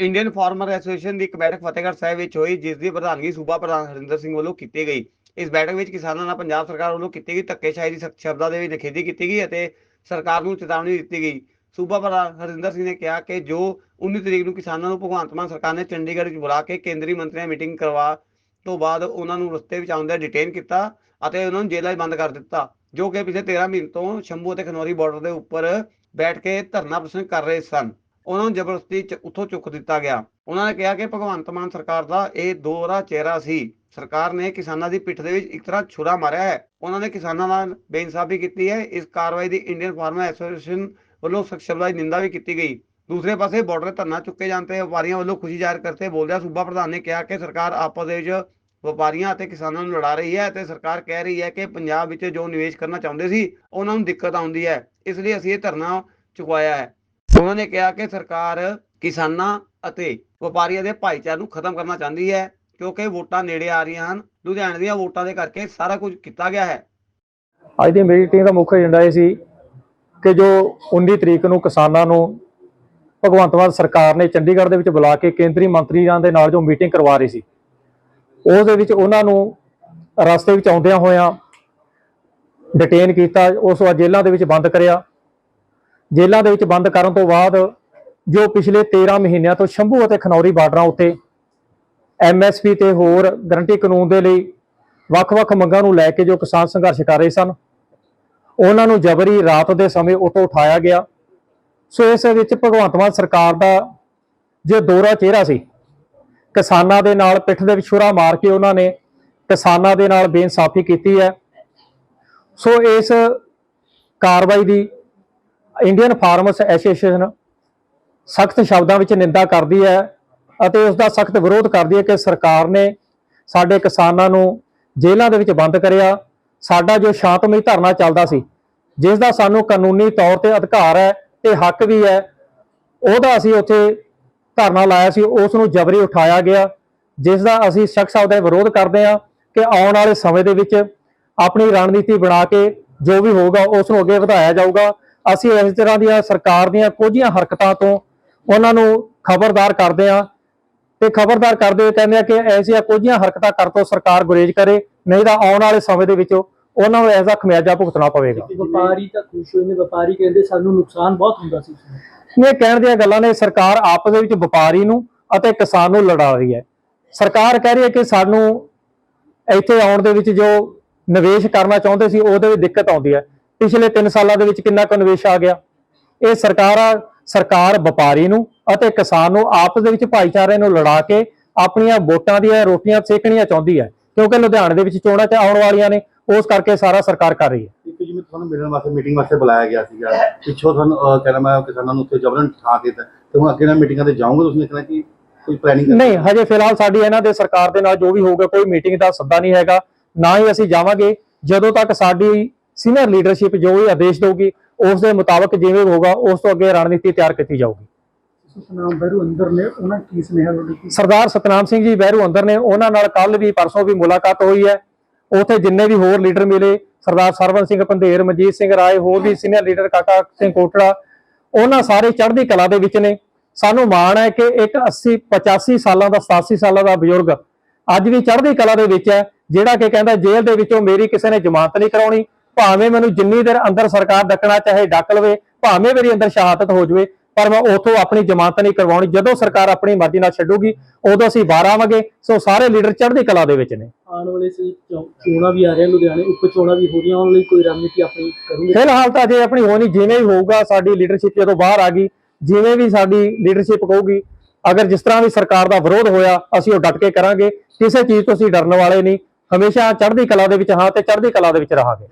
Indian farmer association ਦੀ ਇੱਕ ਬੈਠਕ ਫਤਿਹਗੜ੍ਹ ਸਾਹਿਬ ਵਿੱਚ ਹੋਈ, ਜਿਸ ਦੀ ਪ੍ਰਧਾਨਗੀ ਸੂਬਾ ਪ੍ਰਧਾਨ ਹਰਿੰਦਰ ਸਿੰਘ ਵੱਲੋਂ ਕੀਤੀ ਗਈ। ਇਸ ਬੈਠਕ ਵਿੱਚ ਕਿਸਾਨਾਂ ਨਾਲ ਪੰਜਾਬ ਸਰਕਾਰ ਵੱਲੋਂ ਕੀਤੀ ਗਈ ਧੱਕੇਸ਼ਾਹੀ ਦੀ ਸਖਤ ਸ਼ਬਦਾਂ ਦੇ ਵਿੱਚ ਨਿਖੇਧੀ ਕੀਤੀ ਗਈ ਅਤੇ ਸਰਕਾਰ ਨੂੰ ਚੇਤਾਵਨੀ ਦਿੱਤੀ ਗਈ। ਸੂਬਾ ਪ੍ਰਧਾਨ ਹਰਿੰਦਰ ਸਿੰਘ ਨੇ ਕਿਹਾ ਕਿ ਜੋ 19 ਤਰੀਕ ਨੂੰ ਕਿਸਾਨਾਂ ਨੂੰ ਭਗਵੰਤ ਮਾਨ ਸਰਕਾਰ ਨੇ ਚੰਡੀਗੜ੍ਹ ਵਿੱਚ ਬੁਲਾ ਕੇ ਕੇਂਦਰੀ ਮੰਤਰੀਆਂ ਮੀਟਿੰਗ ਕਰਵਾ ਤੋਂ ਬਾਅਦ ਉਹਨਾਂ ਨੂੰ ਰਸਤੇ ਵਿੱਚ ਆਉਂਦਿਆਂ ਡਿਟੇਨ ਕੀਤਾ ਅਤੇ ਉਹਨਾਂ ਨੂੰ ਜੇਲ੍ਹਾਂ 'ਚ ਬੰਦ ਕਰ ਦਿੱਤਾ, ਜੋ ਕਿ ਪਿਛਲੇ 13 ਮਹੀਨੇ ਤੋਂ ਸ਼ੰਭੂ ਅਤੇ ਖਨੌਰੀ ਬਾਰਡਰ ਦੇ ਉੱਪਰ ਬੈਠ ਕੇ ਧਰਨਾ ਪ੍ਰਦਰਸ਼ਨ ਕਰ ਰਹੇ ਸਨ। ਉਹਨਾਂ ਨੂੰ ਜ਼ਬਰਦਸਤੀ ਚ ਉੱਥੋਂ ਚੁੱਕ ਦਿੱਤਾ ਗਿਆ। ਉਹਨਾਂ ਨੇ ਕਿਹਾ ਕਿ ਭਗਵੰਤ ਮਾਨ ਸਰਕਾਰ ਦਾ ਇਹ ਦੋਹਰਾ ਚਿਹਰਾ ਸੀ। ਸਰਕਾਰ ਨੇ ਕਿਸਾਨਾਂ ਦੀ ਪਿੱਠ ਦੇ ਵਿੱਚ ਇੱਕ ਤਰ੍ਹਾਂ ਛੁਰਾ ਮਾਰਿਆ ਹੈ। ਉਹਨਾਂ ਨੇ ਕਿਸਾਨਾਂ ਨਾਲ ਬੇਇਨਸਾਫੀ ਕੀਤੀ ਹੈ। ਇਸ ਕਾਰਵਾਈ ਦੀ ਇੰਡੀਅਨ ਫਾਰਮਰ ਐਸੋਸੀਏਸ਼ਨ ਵੱਲੋਂ ਸਖਤ ਸ਼ਬਦਾਂ ਨਿੰਦਾ ਵੀ ਕੀਤੀ ਗਈ। ਦੂਸਰੇ ਪਾਸੇ ਬਾਰਡਰ ਧਰਨਾ ਚੁੱਕੇ ਜਾਣ ਤੇ ਵਪਾਰੀਆਂ ਵੱਲੋਂ ਖੁਸ਼ੀ ਜ਼ਾਹਿਰ ਕਰਤੇ ਬੋਲਦਿਆਂ ਸੂਬਾ ਪ੍ਰਧਾਨ ਨੇ ਕਿਹਾ ਕਿ ਸਰਕਾਰ ਆਪਸ ਦੇ ਵਿੱਚ ਵਪਾਰੀਆਂ ਅਤੇ ਕਿਸਾਨਾਂ ਨੂੰ ਲੜਾ ਰਹੀ ਹੈ ਤੇ ਸਰਕਾਰ ਕਹਿ ਰਹੀ ਹੈ ਕਿ ਪੰਜਾਬ ਵਿੱਚ ਜੋ ਨਿਵੇਸ਼ ਕਰਨਾ ਚਾਹੁੰਦੇ ਸੀ, ਉਹਨਾਂ ਨੂੰ ਦਿੱਕਤ ਆਉਂਦੀ ਹੈ। ਇਸ ਲਈ ਅਸੀਂ ਇਹ ਧਰਨਾ ਚੁਕਵਾਇਆ ਹੈ। ਉਹਨਾਂ ਨੇ ਕਿਹਾ ਕਿ ਸਰਕਾਰ ਕਿਸਾਨਾਂ ਅਤੇ ਵਪਾਰੀਆਂ ਦੇ ਭਾਈਚਾਰੇ ਨੂੰ ਖਤਮ ਕਰਨਾ ਚਾਹੁੰਦੀ ਹੈ, ਕਿਉਂਕਿ ਵੋਟਾਂ ਨੇੜੇ ਆ ਰਹੀਆਂ ਹਨ। ਲੁਧਿਆਣੇ ਦੀਆਂ ਵੋਟਾਂ ਦੇ ਕਰਕੇ ਸਾਰਾ ਕੁਝ ਕੀਤਾ ਗਿਆ ਹੈ। ਅੱਜ ਦੀ ਮੀਟਿੰਗ ਦਾ ਮੁੱਖ ਏਜੰਡਾ ਇਹ ਸੀ ਕਿ ਜੋ 19 ਤਰੀਕ ਨੂੰ ਕਿਸਾਨਾਂ ਨੂੰ ਭਗਵੰਤ ਮਾਨ ਸਰਕਾਰ ਨੇ ਚੰਡੀਗੜ੍ਹ ਦੇ ਵਿੱਚ ਬੁਲਾ ਕੇ ਕੇਂਦਰੀ ਮੰਤਰੀਆਂ ਦੇ ਨਾਲ ਜੋ ਮੀਟਿੰਗ ਕਰਵਾ ਰਹੀ ਸੀ ਉਸ ਦੇ ਵਿੱਚ ਉਹਨਾਂ ਨੂੰ ਰਸਤੇ ਵਿੱਚ ਆਉਂਦਿਆਂ ਹੋਇਆਂ ਡਿਟੇਨ ਕੀਤਾ, ਉਸ ਤੋਂ ਬਾਅਦ ਜੇਲ੍ਹਾਂ ਦੇ ਵਿੱਚ ਬੰਦ ਕਰਿਆ। ਜੇਲ੍ਹਾਂ ਦੇ ਵਿੱਚ ਬੰਦ ਕਰਨ ਤੋਂ ਬਾਅਦ ਜੋ ਪਿਛਲੇ 13 ਮਹੀਨਿਆਂ ਤੋਂ ਸ਼ੰਭੂ ਅਤੇ ਖਨੌਰੀ ਬਾਰਡਰਾਂ ਉੱਤੇ ਐਮਐਸਪੀ ਤੇ ਹੋਰ ਗਰੰਟੀ ਕਾਨੂੰਨ ਦੇ ਲਈ ਵੱਖ-ਵੱਖ ਮੰਗਾਂ ਨੂੰ ਲੈ ਕੇ ਜੋ ਕਿਸਾਨ ਸੰਘਰਸ਼ ਕਰ ਰਹੇ ਸਨ, ਉਹਨਾਂ ਨੂੰ ਜਬਰੀ ਰਾਤ ਦੇ ਸਮੇਂ ਉੱਤੋਂ ਉਠਾਇਆ ਗਿਆ। ਸੋ ਇਸ ਵਿੱਚ ਭਗਵੰਤ ਮਾਨ ਸਰਕਾਰ ਦਾ ਜੋ ਦੋਹਰਾ ਚਿਹਰਾ ਸੀ, ਕਿਸਾਨਾਂ ਦੇ ਨਾਲ ਪਿੱਠ ਦੇ ਵਿੱਚ ਛੁਰਾ ਮਾਰ ਕੇ ਉਹਨਾਂ ਨੇ ਕਿਸਾਨਾਂ ਦੇ ਨਾਲ ਬੇਇਨਸਾਫੀ ਕੀਤੀ ਹੈ। ਸੋ ਇਸ ਕਾਰਵਾਈ ਦੀ ਇੰਡੀਅਨ ਫਾਰਮਰਸ ਐਸੋਸੀਏਸ਼ਨ ਸਖਤ ਸ਼ਬਦਾਂ ਵਿੱਚ ਨਿੰਦਾ ਕਰਦੀ ਹੈ ਅਤੇ ਉਸ ਦਾ ਸਖਤ ਵਿਰੋਧ ਕਰਦੀ ਹੈ ਕਿ ਸਰਕਾਰ ਨੇ ਸਾਡੇ ਕਿਸਾਨਾਂ ਨੂੰ ਜੇਲ੍ਹਾਂ ਦੇ ਵਿੱਚ ਬੰਦ ਕਰਿਆ। ਸਾਡਾ ਜੋ ਸ਼ਾਂਤਮਈ ਧਰਨਾ ਚੱਲਦਾ ਸੀ ਜਿਸ ਦਾ ਸਾਨੂੰ ਕਾਨੂੰਨੀ ਤੌਰ ਤੇ ਅਧਿਕਾਰ ਹੈ ਤੇ ਹੱਕ ਵੀ ਹੈ, ਉਹਦਾ ਅਸੀਂ ਉੱਥੇ ਧਰਨਾ ਲਾਇਆ ਸੀ ਉਸ ਨੂੰ ਜਬਰੀ ਉਠਾਇਆ ਗਿਆ ਜਿਸ ਦਾ ਅਸੀਂ ਸਖਤ ਸ਼ਬਦਾਂ ਵਿੱਚ ਵਿਰੋਧ ਕਰਦੇ ਹਾਂ ਕਿ ਆਉਣ ਵਾਲੇ ਸਮੇਂ ਦੇ ਵਿੱਚ ਆਪਣੀ ਰਣਨੀਤੀ ਬਣਾ ਕੇ ਜੋ ਵੀ ਹੋਊਗਾ ਉਸ ਨੂੰ ਅੱਗੇ ਵਧਾਇਆ ਜਾਊਗਾ। ਅਸੀਂ ਇਸ ਤਰ੍ਹਾਂ ਦੀਆਂ ਸਰਕਾਰ ਦੀਆਂ ਕੁਝੀਆਂ ਹਰਕਤਾਂ ਤੋਂ ਉਹਨਾਂ ਨੂੰ ਖਬਰਦਾਰ ਕਰਦੇ ਹਾਂ ਤੇ ਖਬਰਦਾਰ ਕਰਦੇ ਹੋਏ ਕਹਿੰਦੇ ਆ ਕਿ ਐਸੀਆਂ ਕੁਝੀਆਂ ਹਰਕਤਾਂ ਕਰ ਤੋਂ ਸਰਕਾਰ ਗੁਰੇਜ਼ ਕਰੇ ਨਹੀਂ ਤਾਂ ਆਉਣ ਵਾਲੇ ਸਮੇਂ ਦੇ ਵਿੱਚ ਉਹਨਾਂ ਨੂੰ ਐਸਾ ਖਮਿਆਜਾ ਭੁਗਤਣਾ ਪਵੇਗਾ। ਵਪਾਰੀ ਤਾਂ ਖੁਸ਼ ਹੋਏ ਨੇ ਵਪਾਰੀ ਕਹਿੰਦੇ ਸਾਨੂੰ ਨੁਕਸਾਨ ਬਹੁਤ ਹੁੰਦਾ ਸੀ ਇਹ ਕਹਿਣ ਦੀਆਂ ਗੱਲਾਂ ਨੇ ਸਰਕਾਰ ਆਪਸ ਦੇ ਵਿੱਚ ਵਪਾਰੀ ਨੂੰ ਅਤੇ ਕਿਸਾਨ ਨੂੰ ਲੜਾ ਰਹੀ ਹੈ। ਸਰਕਾਰ ਕਹਿ ਰਹੀ ਹੈ ਕਿ ਸਾਨੂੰ ਇੱਥੇ ਆਉਣ ਦੇ ਵਿੱਚ ਜੋ ਨਿਵੇਸ਼ ਕਰਨਾ ਚਾਹੁੰਦੇ ਸੀ ਉਹਦੇ ਵਿੱਚ ਦਿੱਕਤ ਆਉਂਦੀ ਹੈ। ਪਿਛਲੇ 3 ਸਾਲਾਂ ਦੇ ਵਿੱਚ ਕਿੰਨਾ ਕੁ ਨਿਵੇਸ਼ ਆ ਗਿਆ? ਇਹ ਸਰਕਾਰਾਂ ਸਰਕਾਰ ਵਪਾਰੀ ਨੂੰ ਅਤੇ ਕਿਸਾਨ ਨੂੰ ਆਪਸ ਦੇ ਵਿੱਚ ਭਾਈਚਾਰੇ ਨੂੰ ਲੜਾ ਕੇ ਆਪਣੀਆਂ ਵੋਟਾਂ ਦੀਆਂ ਰੋਟੀਆਂ ਸੇਕਣੀਆਂ ਚਾਹੁੰਦੀ ਹੈ। ਕਿਉਂਕਿ ਲੁਧਿਆਣੇ ਦੇ ਵਿੱਚ ਚੋਣਾਂ ਤੇ ਆਉਣ ਵਾਲੀਆਂ ਨੇ ਉਸ ਕਰਕੇ ਸਾਰਾ ਸਰਕਾਰ ਕਰ ਰਹੀ ਹੈ। ਇੱਕ ਜਿਵੇਂ ਤੁਹਾਨੂੰ ਮਿਲਣ ਵਾਸਤੇ ਮੀਟਿੰਗ ਵਾਸਤੇ ਬੁਲਾਇਆ ਗਿਆ ਸੀਗਾ। ਪਿੱਛੋਂ ਤੁਹਾਨੂੰ ਕਹਿੰਦਾ ਮੈਂ ਕਿਸਾਨਾਂ ਨੂੰ ਉੱਥੇ ਜਬਰਨ ਠਾ ਦਿੱਤਾ। ਤੇ ਹੁਣ ਅੱਗੇ ਨਾਲ ਮੀਟਿੰਗਾਂ ਤੇ ਜਾਓਗੇ ਤੁਸੀਂ ਇਤਨਾ ਕਿ ਕੋਈ ਪਲੈਨਿੰਗ ਨਹੀਂ ਹਜੇ ਫਿਲਹਾਲ ਸਾਡੀ ਇਹਨਾਂ ਦੇ ਸਰਕਾਰ ਦੇ ਨਾਲ ਜੋ ਵੀ ਹੋਊਗਾ ਕੋਈ ਮੀਟਿੰਗ ਦਾ ਸੱਦਾ ਨਹੀਂ ਹੈਗਾ। ਨਾ ਹੀ ਅਸੀਂ ਜਾਵਾਂਗੇ। ਜਦੋਂ ਤੱਕ ਸਾਡੀ ਸੀਨੀਅਰ ਲੀਡਰਸ਼ਿਪ ਜੋ ਵੀ ਆਦੇਸ਼ ਦੇਊਗੀ ਉਸ ਦੇ ਮੁਤਾਬਕ ਜਿਵੇਂ ਵੀ ਹੋਊਗਾ ਉਸ ਤੋਂ ਅੱਗੇ ਰਣਨੀਤੀ ਤਿਆਰ ਕੀਤੀ ਜਾਊਗੀ। ਸਤਨਾਮ ਬਹਿਰੂ ਅੰਦਰ ਨੇ ਉਹਨਾਂ ਕੀ ਸੁਨੇਹਾ ਤੁਹਾਡੇ ਕੀ ਸਰਦਾਰ ਸਤਨਾਮ ਸਿੰਘ ਜੀ ਬਹਿਰੂ ਅੰਦਰ ਨੇ ਉਹਨਾਂ ਨਾਲ ਕੱਲ ਵੀ ਪਰਸੋਂ ਵੀ ਮੁਲਾਕਾਤ ਹੋਈ ਹੈ। ਉੱਥੇ ਜਿੰਨੇ ਵੀ ਹੋਰ ਲੀਡਰ ਮਿਲੇ ਸਰਦਾਰ ਸਰਵਨ ਸਿੰਘ ਪੰਧੇਰ ਮਨਜੀਤ ਸਿੰਘ ਰਾਏ ਹੋਰ ਵੀ ਸੀਨੀਅਰ ਲੀਡਰ ਕਾਕਾ ਸਿੰਘ ਕੋਟੜਾ ਉਹਨਾਂ ਸਾਰੇ ਚੜ੍ਹਦੀ ਕਲਾ ਦੇ ਵਿੱਚ ਨੇ। ਸਾਨੂੰ ਮਾਣ ਹੈ ਕਿ ਇੱਕ 80 85 ਸਾਲਾਂ ਦਾ 87 ਸਾਲਾਂ ਦਾ ਬਜ਼ੁਰਗ ਅੱਜ ਵੀ ਚੜ੍ਹਦੀ ਕਲਾ ਦੇ ਵਿੱਚ ਹੈ ਜਿਹੜਾ ਕਿ ਕਹਿੰਦਾ ਜੇਲ੍ਹ ਦੇ ਵਿੱਚੋਂ ਮੇਰੀ ਕਿਸੇ ਨੇ ਜ਼ਮਾਨਤ ਨਹੀਂ ਕਰਾਉਣੀ। ਭਾਵੇਂ ਮੈਨੂੰ ਜਿੰਨੀ ਦੇਰ ਅੰਦਰ ਸਰਕਾਰ ਡੱਕਣਾ ਚਾਹੇ ਡੱਕ ਲਵੇ ਭਾਵੇਂ ਮੇਰੀ ਅੰਦਰ ਸ਼ਹਾਦਤ ਹੋ ਜਾਵੇ ਪਰ ਮੈਂ ਉਥੋਂ ਆਪਣੀ ਜ਼ਮਾਨਤ ਨਹੀਂ ਕਰਵਾਉਣੀ। ਜਦੋਂ ਸਰਕਾਰ ਆਪਣੀ ਮਰਜ਼ੀ ਨਾਲ ਛੱਡੂਗੀ ਉਦੋਂ ਅਸੀਂ ਬਾਹਰ ਆਵਾਂਗੇ ਸੋ ਸਾਰੇ ਲੀਡਰ ਚੜ੍ਹਦੀ ਕਲਾ ਦੇ ਵਿੱਚ ਨੇ। ਆਉਣ ਵਾਲੇ ਚੋਣਾਂ ਵੀ ਆ ਰਹੀਆਂ ਲੁਧਿਆਣੇ ਉੱਪ ਚੋਣਾਂ ਵੀ ਹੋ ਰਹੀਆਂ ਉਹਨਾਂ ਲਈ ਕੋਈ ਰਣਨੀਤੀ ਆਪਣੀ ਕਰੂਗੇ? ਫਿਲਹਾਲ ਤਾਂ ਅਜੇ ਆਪਣੀ ਹੋਣੀ ਜਿਵੇਂ ਵੀ ਹੋਊਗਾ ਸਾਡੀ ਲੀਡਰਸ਼ਿਪ ਜਦੋਂ ਬਾਹਰ ਆ ਗਈ ਜਿਵੇਂ ਵੀ ਸਾਡੀ ਲੀਡਰਸ਼ਿਪ ਕਹੂਗੀ ਅਗਰ ਜਿਸ ਤਰ੍ਹਾਂ ਵੀ ਸਰਕਾਰ ਦਾ ਵਿਰੋਧ ਹੋਇਆ ਅਸੀਂ ਉਹ ਡਟ ਕੇ ਕਰਾਂਗੇ। ਕਿਸੇ ਚੀਜ਼ ਤੋਂ ਅਸੀਂ ਡਰਨ ਵਾਲੇ ਨਹੀਂ। ਹਮੇਸ਼ਾ ਚੜ੍ਹਦੀ ਕਲਾ ਦੇ ਵਿੱਚ ਹਾਂ ਤੇ ਚੜ੍ਹਦੀ ਕਲਾ ਦੇ ਵਿੱਚ ਰਹਾਂਗੇ।